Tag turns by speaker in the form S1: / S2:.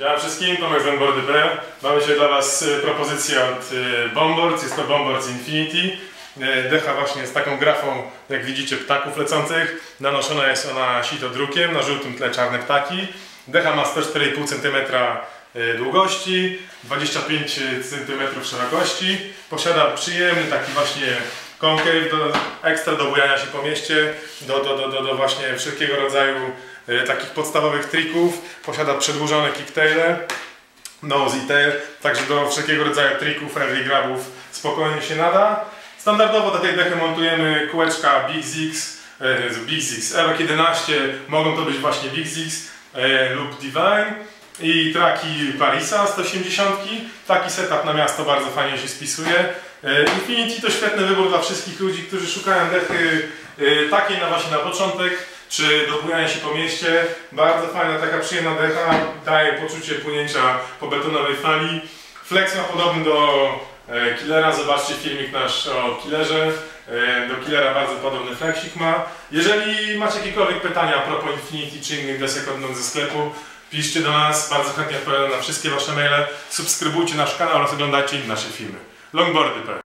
S1: Siema wszystkim, Tomek z Onboardy.pl. Mamy dzisiaj dla Was y, propozycję od y, Bombboards, jest to Bombboards Infinity. Y, Decha właśnie z taką grafą, jak widzicie, ptaków lecących. Nanoszona jest ona sitodrukiem, na żółtym tle czarne ptaki. Decha ma 104,5 cm długości, 25 cm szerokości. Posiada przyjemny taki właśnie concave, do, ekstra do bujania się po mieście, do, do, do, do, do właśnie wszelkiego rodzaju y, takich podstawowych trików. Posiada przedłużone kicktaile, nose i tail, także do wszelkiego rodzaju trików, early grabów spokojnie się nada. Standardowo do tej dechy montujemy kółeczka Big Zix, e, Big Zix Evo 11, mogą to być właśnie Big Zix e, lub Divine i traki Parisa 180. Taki setup na miasto bardzo fajnie się spisuje. E, Infinity to świetny wybór dla wszystkich ludzi, którzy szukają dechy e, takiej na właśnie na początek, czy do pływania się po mieście. Bardzo fajna, taka przyjemna decha, daje poczucie płynięcia po betonowej fali. Flex ma podobny do e, Killera, zobaczcie filmik nasz o Killerze. Do Killera bardzo podobny flexik ma. Jeżeli macie jakiekolwiek pytania a propos Infinity czy innych desek od ze sklepu, piszcie do nas, bardzo chętnie odpowiadam na wszystkie Wasze maile. Subskrybujcie nasz kanał oraz oglądajcie inne nasze filmy. Longboardy.pl